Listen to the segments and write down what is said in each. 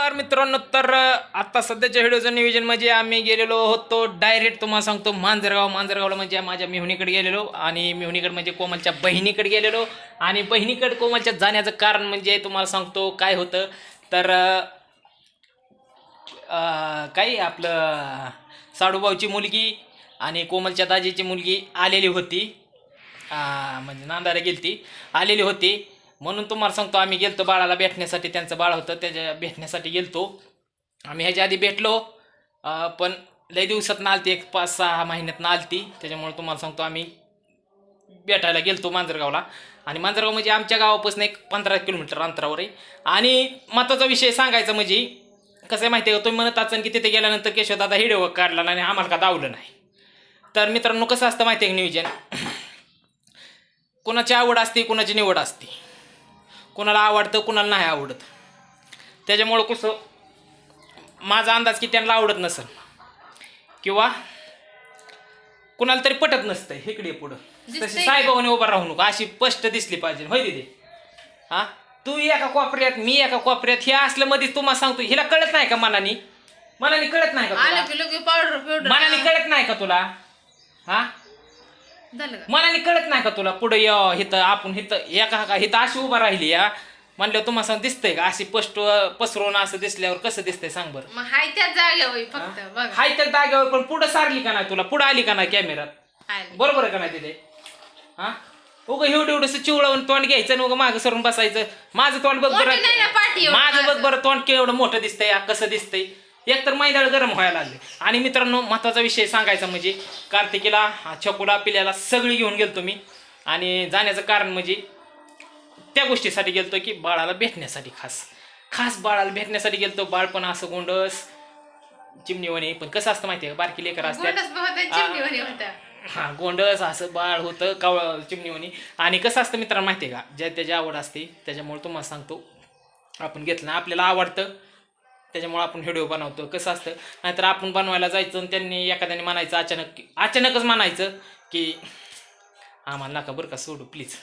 नमस्कार मित्रांनो तर आता सध्याच्या व्हिडिओचं नियोजन म्हणजे आम्ही गेलेलो होतो डायरेक्ट तुम्हाला सांगतो मांजरगाव. मांजरगावला म्हणजे माझ्या मिहुणीकडे गेलेलो आणि मिहुणीकडे म्हणजे कोमलच्या बहिणीकडे गेलेलो. आणि बहिणीकडे कोमलच्या जाण्याचं कारण म्हणजे तुम्हाला सांगतो काय होतं. तर काही आपलं साडूभाऊची मुलगी आणि कोमलच्या दाजीची मुलगी आलेली होती. म्हणजे नांदायला गेलती. आलेली होती. म्हणून तुम्हाला सांगतो आम्ही गेलतो बाळाला भेटण्यासाठी त्यांचं बाळ होतं त्याच्या भेटण्यासाठी गेलतो. आम्ही ह्याच्या आधी भेटलो पण लई दिवसात आलती एक पाच सहा महिन्यात आलती. त्याच्यामुळे तुम्हाला सांगतो आम्ही भेटायला गेलतो मांजरगावला. आणि मांजरगाव म्हणजे आमच्या गावापासून एक पंधरा किलोमीटर अंतरावर आहे. आणि महत्त्वाचा विषय सांगायचा म्हणजे कसं आहे माहिती आहे का तुम्ही म्हणत असाल की तिथे गेल्यानंतर केशवदादा हिडिओ काढला आणि आम्हाला का दावलं नाही. तर मित्रांनो कसं असतं माहिती आहे नियोजन? कोणाची आवड असते कोणाची निवड असते. कोणाला आवडतं कोणाला नाही आवडत. त्याच्यामुळं कसं माझा अंदाज की त्यांना आवडत नसेल. किंवा कुणाला तरी पटत नसतं इकडे पुढं. तशी? साईबाबाने उभा राहू नको. अशी स्पष्ट दिसली पाहिजे. होय दिदी? हा? तू एका कोपऱ्यात मी एका कोपऱ्यात हे असलं मध्ये तुम्हाला सांगतो. हिला कळत नाही का मनानी? मनाने कळत नाही का मनाने कळत नाही का तुला? हा? झालं का? मनाने कळत नाही का तुला पुढे य हिथं आपण हिथं एका का हिथं अशी उभा राहिली या? म्हणल्यावर तुम्हाला सांग दिसतंय का? अशी पष्ट पसरवून असं दिसल्यावर कसं दिसतंय सांग बरं. मग हाय त्याच जागेवर फक्त बघा. हाय त्या जागेवर पण पुढं सारली का नाही तुला? पुढं आली का नाही आली. बरोबर आहे का नाही तिथे हा? उगं एवढं एवढंसं चिवळवून तोंड घ्यायचं आणि उगं मागं सरून बसायचं. माझं तोंड बघ मोठं नाही ना पाठी बरं एवढं माझं बघ माझं. बरं तोंड केवढं मोठं दिसतंय कसं दिसतंय? एकतर मैदाळ गरम व्हायला लागले. आणि मित्रांनो महत्त्वाचा विषय सांगायचा म्हणजे कार्तिकीला छकुला पिल्याला सगळी घेऊन गेलतो मी. आणि जाण्याचं कारण म्हणजे त्या गोष्टीसाठी गेलतो की बाळाला भेटण्यासाठी खास. खास बाळाला भेटण्यासाठी गेलतो. बाळ पण असं गोंडस चिमणीवणी. पण कसं असतं माहिती आहे का? बारकी लेकर असतात. हा गोंडस असं बाळ होतं कावळ चिमणीवणी. आणि कसं असतं मित्रांनो माहिती आहे का? ज्या त्याची आवड असते त्याच्यामुळे तुम्हाला सांगतो. आपण घेतलं आपल्याला आवडतं. त्याच्यामुळे आपण व्हिडिओ बनवतो. कसं असतं नाहीतर आपण बनवायला जायचं आणि त्यांनी एखाद्याने म्हणायचं अचानक अचानकच म्हणायचं की आम्हाला नका बरं का सोडू प्लीज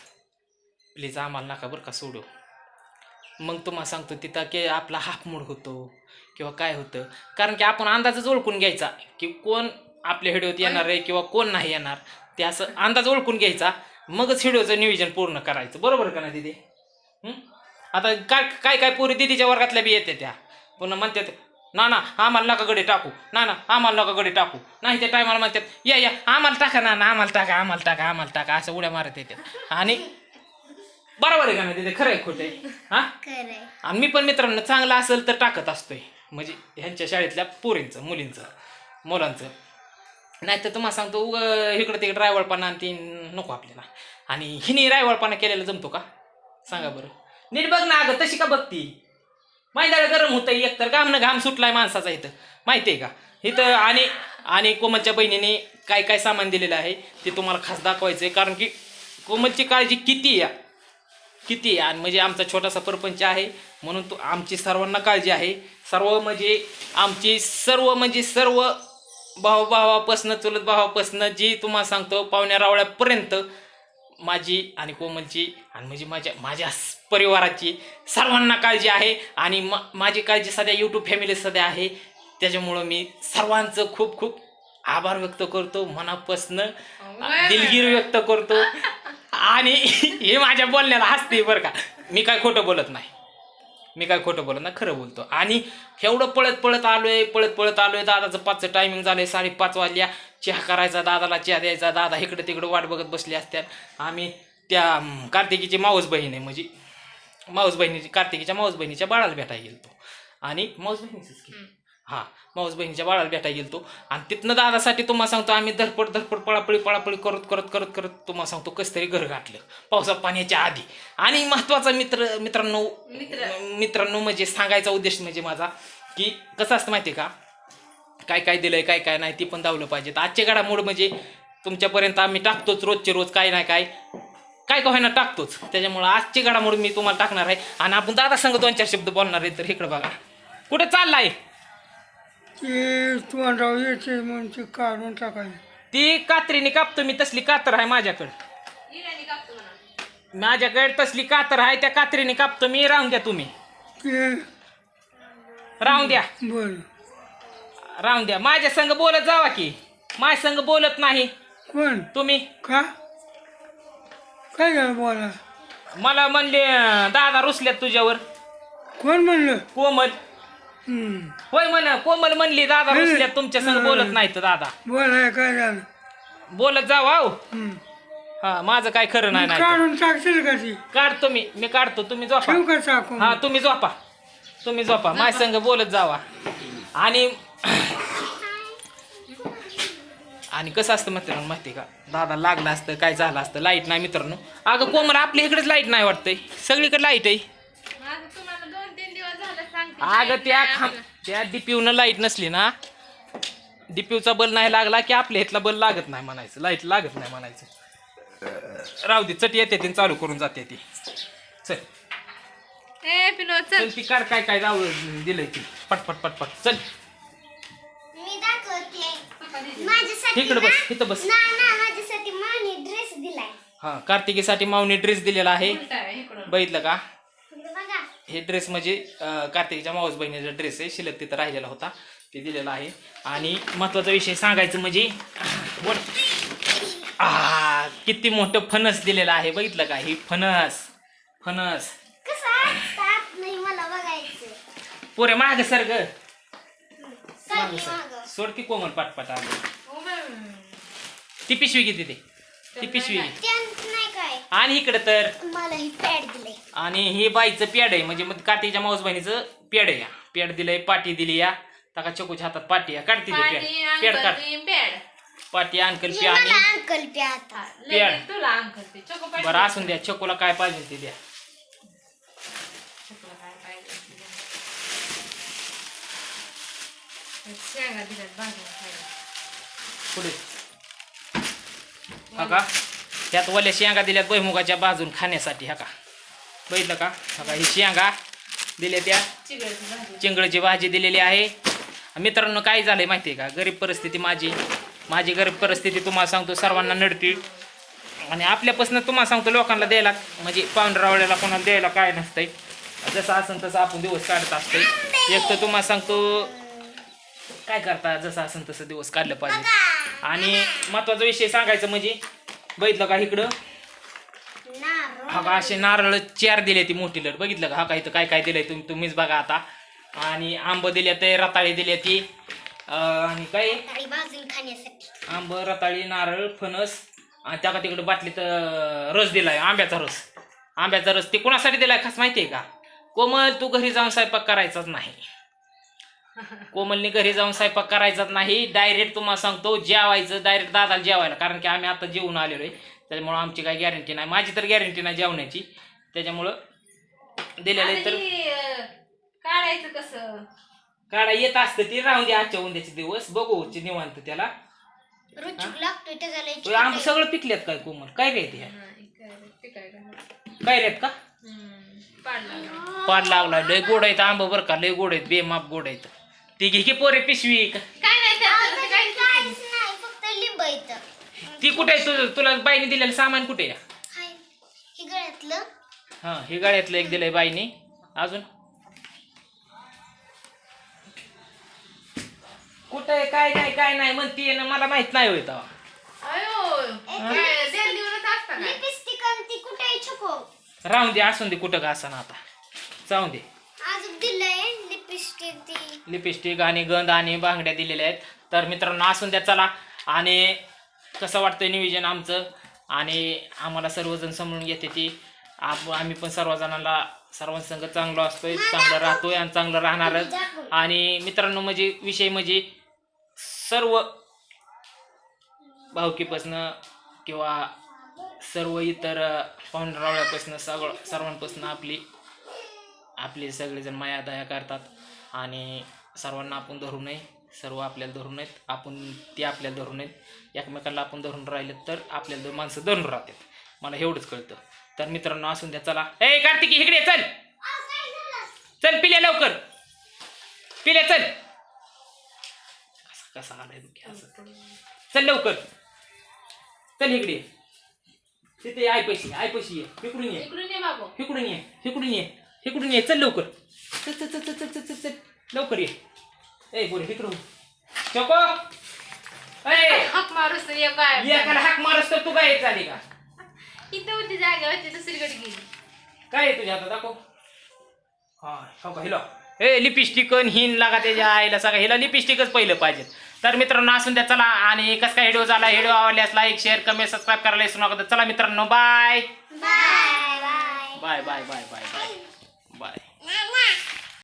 प्लीज आम्हाला नका बरं का सोडू. मग तुम्हाला सांगतो तिथं की आपला हाफ मूड होतो किंवा काय होतं. कारण की आपण अंदाजच ओळखून घ्यायचा की कोण आपल्या व्हिडिओत येणार आहे किंवा कोण नाही येणार. ते असं अंदाज ओळखून घ्यायचा मगच व्हिडिओचं नियोजन पूर्ण करायचं. बरोबर का ना दिदी? आता काय काय काय पोरी दिदीच्या वर्गातल्या बी येते त्या. पुन्हा म्हणतात ना ना आम्हाला नका गडी टाकू. ना ना आम्हाला नका गडी टाकू. नाही त्या टायमाला म्हणतात या या आम्हाला टाका ना ना आम्हाला टाका आम्हाला टाका आम्हाला टाका. असं उड्या मारत येतात. आणि बरोबर आहे का ना तिथे खरं आहे खोटं आहे? हा? आणि मी पण मित्रांनो चांगलं असेल तर टाकत असतोय. म्हणजे ह्यांच्या शाळेतल्या पोरींचं मुलींचं मुलांचं. नाही तर तुम्हाला सांगतो उग इकडं तिकडं रायवळपणा आणि ती नको आपल्याला. आणि हिने रायवळपणा केलेला जमतो का? सांगा बरं. नीट बघ ना अगं तशी का बघती? मैदाळ गरम होतं एकतर घामनं घाम सुटलाय माणसाचा इथं. माहिती आहे का? इथं आणि आणि कोमलच्या बहिणीने काय काय सामान दिलेलं आहे ते तुम्हाला खास दाखवायचं आहे कारण की कोमलची काळजी किती आहे? किती आहे? आणि म्हणजे आमचा छोटासा परपंच आहे. म्हणून तो आमची सर्वांना काळजी आहे. सर्व म्हणजे आमची सर्व म्हणजे सर्व भाऊ भावापासनं चुलत भावापासनं जी तुम्हाला सांगतो पाहुण्या रावळ्यापर्यंत माझी आणि कोमलची आणि म्हणजे माझ्या माझ्या परिवाराची सर्वांना काळजी आहे आणि मा माझी काळजी सध्या यूट्यूब फॅमिली सध्या आहे. त्याच्यामुळं मी सर्वांचं खूप खूप आभार व्यक्त करतो मनापासनं दिलगिरी व्यक्त करतो. आणि हे माझ्या बोलण्याला हसते बरं का. मी काय खोटं बोलत नाही. मी काय खोटं बोलत नाही खरं बोलतो. आणि एवढं पळत पळत आलोय पळत पळत आलोय. दादाचं पाचचं टायमिंग झालंय साडेपाच वाजल्या. चहा करायचा दादाला चहा द्यायचा दादा इकडे तिकडे वाट बघत बसले असतात आम्ही त्या कार्तिकीची माऊस बहीण आहे म्हणजे माऊस बहिणीची कार्तिकीच्या माऊस बहिणीच्या बाळाला भेटायला गेलतो. आणि माऊस बहिणीचंच की. हा माऊस बहिणीच्या बाळाला भेटायला गेलतो. आणि तिथनं दादासाठी तुम्हाला सांगतो आम्ही धरपड धरपड पळापळी पळापळी करत करत करत करत तुम्हाला सांगतो कसं तरी घर गाठलं. पावसा पाण्याच्या आधी. आणि महत्त्वाचा मित्र मित्रांनो मित्र. मित्रांनो म्हणजे सांगायचा उद्देश म्हणजे माझा की कसं असतं माहिती आहे का? काय काय दिलंय काय काय नाही ती पण दावलं पाहिजे. तर आजच्या घडामोड म्हणजे तुमच्यापर्यंत आम्ही टाकतोच रोजचे रोज काय नाही काय. काय का होईना टाकतोच. त्याच्यामुळं आजची घडामोड मी तुम्हाला टाकणार आहे. आणि आपण दादा संग दोन चार शब्द बोलणार आहे तर इकडे बघा. कुठे चाललाय? ते तोंडावर येते म्हणून ते काढून टाकायचं. ती कात्रीने कापतो मी तसली कातर आहे माझ्याकडे. माझ्याकडे तसली कातर आहे त्या कात्रीने कापतो मी राहून द्या तुम्ही. ते राहून द्या. बोल राहून द्या. माझ्या संग बोलत जावा की. माझ्या संग बोलत नाही. कोण? तुम्ही? का? काय झालं बोला? मला म्हणले अं, दादा रुसल्यात तुझ्यावर. कोण म्हणलं? कोमल. हम्म. होय म्हण कोमल म्हणली दादा रुसल्यात तुमच्या संग बोलत नाही तर दादा. बोलाय काय झालं? बोलत जावा हो. हम्म. हा माझं काय खरं नाही नाही तर. काढून टाकशील का ती? काढतो मी मी काढतो. तुम्ही झोपा. ठेव का टाकून हा तुम्ही झोपा. तुम्ही झोपा. माझ्या संग बोलत जावा. आणि आणि कसं असतं मित्रांनो माहिती का? दादा लागलं असतं काय झालं असतं? लाइट नाही मित्रांनो. अगं कोमल आपल्या इकडेच लाइट नाही वाटतंय. सगळीकडे लाइट आहे. अगं त्या खांब त्या डीपीवनं लाइट नसली ना डीपीवचा बल नाही लागला की आपल्या इथला बल लागत नाही म्हणायचं. लाइट लागत नाही म्हणायचं. राहू दे चट येते ती चालू करून जाते ती. चल. चल. ती कार काय काय जाऊ दिलंय ती. पटपट पटपट. चल. इकडे बस इथं बस. ना ना माझ्यासाठी माने ड्रेस दिलाय. हा कार्तिकीसाठी माऊनी ड्रेस दिलेला आहे. उलटा आहे इकडं. बघितलं का? इकडे बघा. हे ड्रेस म्हणजे अं, कार्तिकीच्या माऊस बहिणीचा ड्रेस आहे. शिल्लक तिथं राहिलेला होता. ते दिलेला आहे. आणि महत्त्वाचा विषय सांगायचं म्हणजे वर आ किती मोठं फणस दिलेलं आहे. बघितलं का? ही फणस फणस. कसं असतात नाही मला बघायचं पोरे माग सर ग. मागं. सोड की कोमल पाटपाट आलं. ती पिशवी किती ते ती पिशवी घे. त्यांत नाही काय. आणि इकडे तर. मला ही पॅड दिले आणि हे बाईचं पॅड आहे म्हणजे मग कार्तिकच्या माऊस बहिणीचं पॅड आहे पॅड दिलंय पाटी दिली या. टाका चकूच्या हातात पाटी आहे काढते ते पॅड पॅड काढ. बॅड. पाटी अंकल पी आणि मला अंकल पे आता. लगेच तुला अंकल ते चोको पाहिजे. बरं असून द्या. चकोला काय पाहिजे ते द्या. चोकोला काय पाहिजे ते द्या. शेंगा दिल्यात भाजून खायला. पुढे. हा का? त्यात वल्या शेंगा दिल्यात भुईमुगाच्या बाजून खाण्यासाठी हा का? बघितलं का? हा का? ही शेंगा दिल्या त्या. चिंगळीची भाजी. भाजी दिलेली आहे. मित्रांनो काय झालंय माहिती आहे का? गरीब परिस्थिती माझी. माझी गरीब परिस्थिती तुम्हाला सांगतो सर्वांना नडती. आणि आपल्यापासून तुम्हाला सांगतो लोकांना द्यायला म्हणजे पांढरावड्याला कोणाला द्यायला काय नसतंय. जसं असेल तसं आपण दिवस काढत असतोय. एक तर तुम्हाला सांगतो काय करता जसं असेल तसं दिवस काढलं पाहिजे. आणि महत्त्वाचा विषय सांगायचं म्हणजे बघितलं का इकडं? हा का असे नारळ चार दिले ती मोठी लट. बघितलं का? हा का इथं काय काय दिलंय तुम्ही तुम्हीच बघा आता. आणि आंब दिले ते रताळी दिली ती. आणि काय? आंब रताळी नारळ फणस. आणि त्या का तिकडे बाटलीत रस दिलाय आंब्याचा रस. आंब्याचा रस ते कोणासाठी दिलाय खास माहिती आहे का? कोमल तू घरी जाऊन स्वयंपाक करायचाच नाही. कोमलने घरी जाऊन स्वयंपाक करायचाच नाही. डायरेक्ट तुम्हाला सांगतो जेवायचं डायरेक्ट दादाला जेवायला. कारण की आम्ही आता जेवून आलेलो आहे. त्याच्यामुळं आमची काही गॅरंटी नाही. माझी तर गॅरंटी नाही जेवण्याची. त्याच्यामुळं दिलेलं आहे तर काढायचं कसं? काढा. येत असतं ते. राहून दे आजच्या उद्याचे दिवस. बघू चे निवांत त्याला. रुचूक लागतोय आंब सगळं पिकल्यात काय कोमल? काय रे ते? नाही, काय- ते काय करणार? काय रेत का? हम्म, पाडला. ना. पाड लागला लय गोड आहेत आंब बरं का? लय गोड आहेत. बेमाप गोड आहेत. ती घे की पोरे पिशवी. काय नाही त्यात तसं काहीच फक्त ती कुठे आहे? तुझं तुला बाईने दिलेलं सामान कुठे आहे? हाय हे गळ्यातलं. हा हे गाड्यातलं एक दिलंय बाईने. अजून? कुठे आहे? काय नाही काय नाही म्हणतीये ना मला माहीत नाही होय तेव्हा. अयो काय देण देऊनच असतं काय लिपस्टिक आणि ती कुठे आहे? छको. राहून दे असून दे कुठं का असं आता. जाऊन दे. लिपस्टिक आणि गंध आणि बांगड्या दिलेल्या आहेत. तर मित्रांनो असून द्या चला. आणि कसं वाटतंय नियोजन आमचं? आणि आम्हाला सर्वजण समजून घेते ती. आप आम्ही पण सर्वजणांना सर्वांसंग चांगलो असतोय चांगलं राहतोय आणि चांगलं राहणारच आणि मित्रांनो म्हणजे विषय म्हणजे सर्व भावकीपासनं किंवा सर्व इतर पाहुणरावळ्यापासनं सगळं सर्वांपासनं आपली आपले सगळेजण माया दया करतात. आणि सर्वांना आपण धरू नये. सर्व आपल्याला धरू नयेत. आपण ते आपल्याला धरू नयेत. एकमेकांना आपण धरून राहिलं तर आपल्याला माणसं धरून राहतात. मला एवढंच कळतं. तर मित्रांनो असून द्या चला. ए कार्तिकी इकडे चल. चल पिल्या लवकर. पिल्या चल. कसा कसा आलाय असं. चल लवकर. चल इकडे. तिथे आय पैशी आय पैशी ये. इकडून ये. इकडून ये. इकडून ये. इकडून ये ये? चल लवकर. चल चल चल चल चल चल चल. लवकर ये. ए बोल इकडून. चोको. ए. हाक मारूस तर एक गायब एकाला हाक मारस तर तू काय झाली का? इथं होती जागेवरची दुसरीकडे गेली. काय आहे तुझ्या हातात? दाखव. हा हो का? हिला. ए लिपस्टिक हिन लागा त्याच्या आईला सगळं हिला लिपस्टिकच पहिलं पाहिजे. तर मित्रांनो असून द्या चला. आणि कसं काय व्हिडिओ झाला? व्हिडिओ आवडल्यास लाईक शेअर कमेंट सबस्क्राईब करायला विसरू नका. तर चला मित्रांनो bye bye bye bye bye bye bye and that.